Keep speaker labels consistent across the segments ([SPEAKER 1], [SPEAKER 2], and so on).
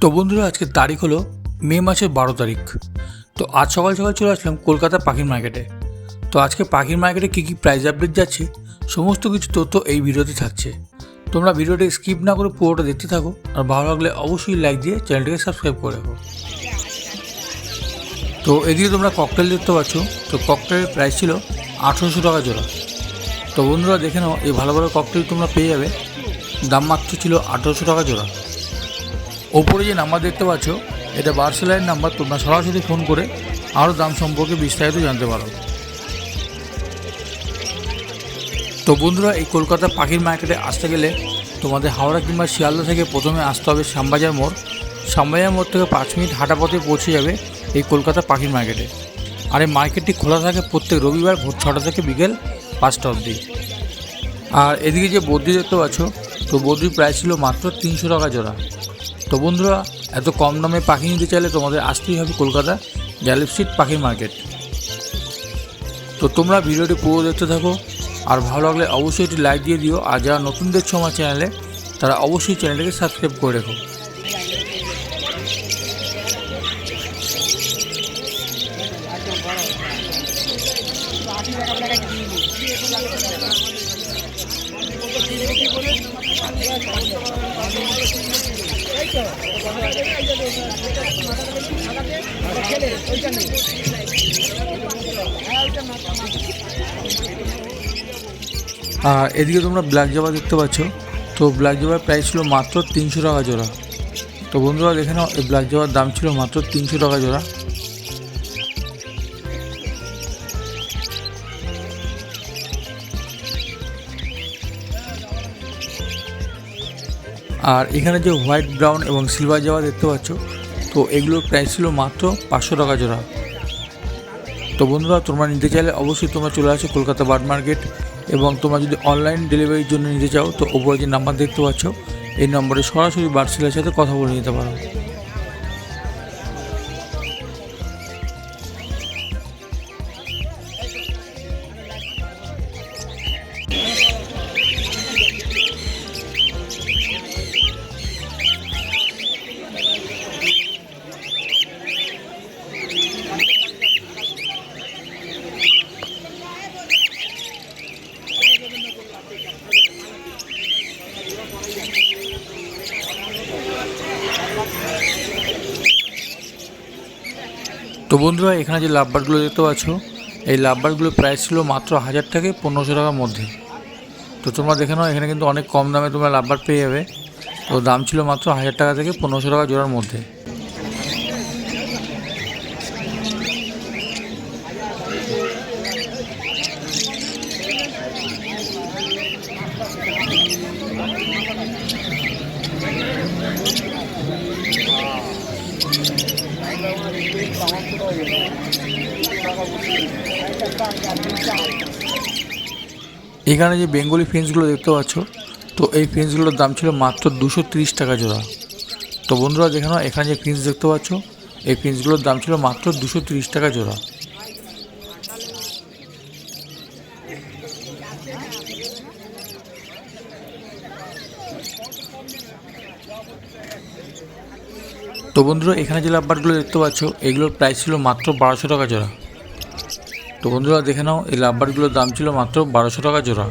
[SPEAKER 1] তো বন্ধুরা আজকে তারিখ হলো মে মাসের বারো তারিখ। তো আজ সকাল সকাল চলে আসলাম কলকাতা পাখির মার্কেটে। তো আজকে পাখির মার্কেটে কী কী প্রাইস আপডেট যাচ্ছে, সমস্ত কিছু তথ্য এই ভিডিওতে থাকছে। তোমরা ভিডিওটা স্কিপ না করে পুরোটা দেখতে থাকো, আর ভালো লাগলে অবশ্যই লাইক দিয়ে চ্যানেলটাকে সাবস্ক্রাইব করে রাখো। তো এদিকে তোমরা ককটেল দেখতে পাচ্ছ, তো ককটেলের প্রাইস ছিল আঠেরোশো টাকা জোড়া। তো বন্ধুরা, দেখে নাও, এই ভালো ভালো ককটেল তোমরা পেয়ে যাবে। দাম মাত্র ছিল আঠেরোশো টাকা জোড়া। ওপরে যে নাম্বার দেখতে পাচ্ছ, এটা বার্সেলাইন নাম্বার, তোমরা সরাসরি ফোন করে আরও দাম সম্পর্কে বিস্তারিত জানতে পারো। তো বন্ধুরা, এই কলকাতা পাখির মার্কেটে আসতে গেলে তোমাদের হাওড়া কিংবা শিয়ালদা থেকে প্রথমে আসতে হবে শ্যামবাজার মোড়। শ্যামবাজার মোড় থেকে পাঁচ মিনিট হাঁটা পথে পৌঁছে যাবে এই কলকাতা পাখির মার্কেটে। আর এই মার্কেটটি খোলা থাকে প্রত্যেক রবিবার ভোর ছটা থেকে বিকেল পাঁচটা অবধি। আর এদিকে যে বদ্রি দেখতে পাচ্ছ, তো বদ্রির প্রাইস ছিল মাত্র তিনশো টাকা জোড়া। তো বন্ধুরা, এত কম দামে পাখি নিতে চাইলে তোমাদের আসতেই হবে কলকাতা গ্যালিপ স্ট্রিট পাখির মার্কেট তো তোমরা ভিডিওটি পুরো দেখতে থাকো, আর ভালো লাগলে অবশ্যই একটি লাইক দিয়ে দিও, আর যারা নতুন দেখছ আমার চ্যানেলে তারা অবশ্যই চ্যানেলটাকে সাবস্ক্রাইব করে রেখো। আর এদিকে তোমরা ব্ল্যাক জবা দেখতে পাচ্ছ। তো ব্ল্যাক জবার প্রাইস ছিল মাত্র তিনশো টাকা জোড়া। তো বন্ধুরা, দেখে নাও, এই ব্ল্যাক জবার দাম ছিল মাত্র তিনশো টাকা জোড়া। আর এখানে যে হোয়াইট, ব্রাউন এবং সিলভার জামা দেখতে পাচ্ছ, তো এগুলোর প্রাইস ছিল মাত্র পাঁচশো টাকা জোড়া। তো বন্ধুরা, তোমরা নিতে চাইলে অবশ্যই তোমরা চলে আসো কলকাতা বার্ড মার্কেট এবং তোমরা যদি অনলাইন ডেলিভারির জন্য নিতে চাও, তো ওপরে যে নাম্বার দেখতে পাচ্ছ, এই নম্বরে সরাসরি বার্ড সেলের সাথে কথা বলে নিতে পারো। তো বন্ধুরা, এখানে যে লাভবারগুলো দেখতে পাচ্ছ, এই লাভবারগুলোর প্রাইস ছিল মাত্র হাজার থেকে পনেরোশো টাকার মধ্যে। তো তোমরা দেখে নাও, এখানে কিন্তু অনেক কম দামে তোমরা লাভবার পেয়ে যাবে। তো দাম ছিল মাত্র হাজার টাকা থেকে পনেরোশো টাকা জোড়ার মধ্যে। এখানে যে বেঙ্গলি ফেন্সগুলো দেখতে পাচ্ছ, তো এই ফেন্সগুলোর দাম ছিল মাত্র দুশো তিরিশ টাকা জোড়া। তো বন্ধুরা, দেখে এখানে যে ফিন্স দেখতে পাচ্ছ, এই ফিন্সগুলোর দাম ছিল মাত্র দুশো তিরিশ টাকা জোড়া। তো বন্ধুরা, এখানে যে লাভবারগুলো দেখতে পাচ্ছ, এগুলোর প্রাইস ছিল মাত্র বারোশো টাকা জোড়া। তো বন্ধুরা দেখে নাও এই লাভবারগুলোর দাম ছিল মাত্র বারোশো টাকা জোড়া।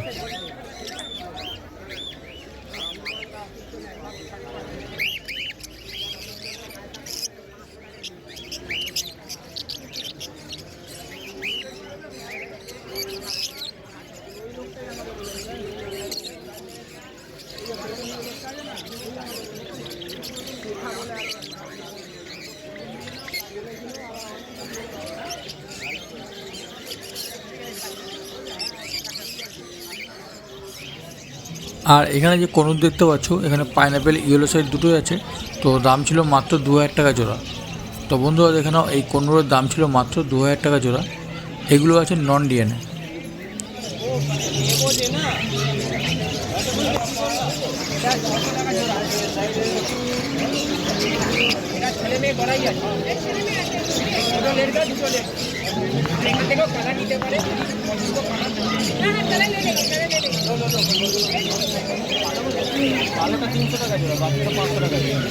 [SPEAKER 1] আর এখানে যে কনুর দেখতে পাচ্ছ, এখানে পাইনাপেল ইয়েলো সাইড দুটোই আছে, তো দাম ছিল মাত্র দু হাজার টাকা জোড়া। তো বন্ধুরা, দেখে নাও, এই কনুরের দাম ছিল মাত্র দু হাজার টাকা জোড়া। এগুলো আছে নন ডিএনএ
[SPEAKER 2] ছেলে মেয়ে করাই আছে দুটো লেট দুটো লেট আলোটা তিনশো টাকা জোড়া বাকিটা পাঁচশো টাকা জোড়া।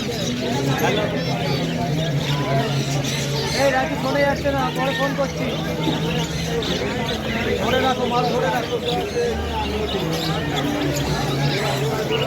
[SPEAKER 2] এই রাজু ফোনে যাচ্ছে না পরে ফোন করছি। ধরে রাখো মাল ধরে রাখো।
[SPEAKER 3] পুরো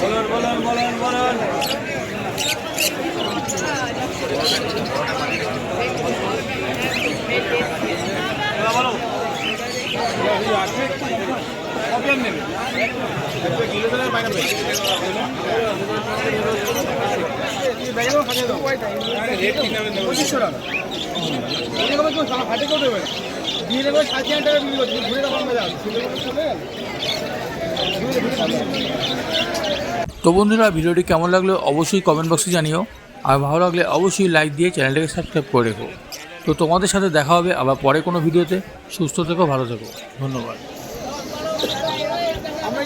[SPEAKER 2] বলুন বলুন বলুন বলুন বলো কেউ দেবে দিয়ে দেবে সাড়ে তিন টাকা বিক্রি করছি ঘুরে তখন মজা গেল
[SPEAKER 1] তো বন্ধুরা, ভিডিওটি কেমন লাগল অবশ্যই কমেন্ট বক্সে জানিও। আর ভালো লাগলে অবশ্যই লাইক দিয়ে চ্যানেলটাকে সাবস্ক্রাইব করে রেখো। তো তোমাদের সাথে দেখা হবে আবার পরে কোনো ভিডিওতে। সুস্থ থেকো, ভালো থেকো। ধন্যবাদ।
[SPEAKER 2] আমরা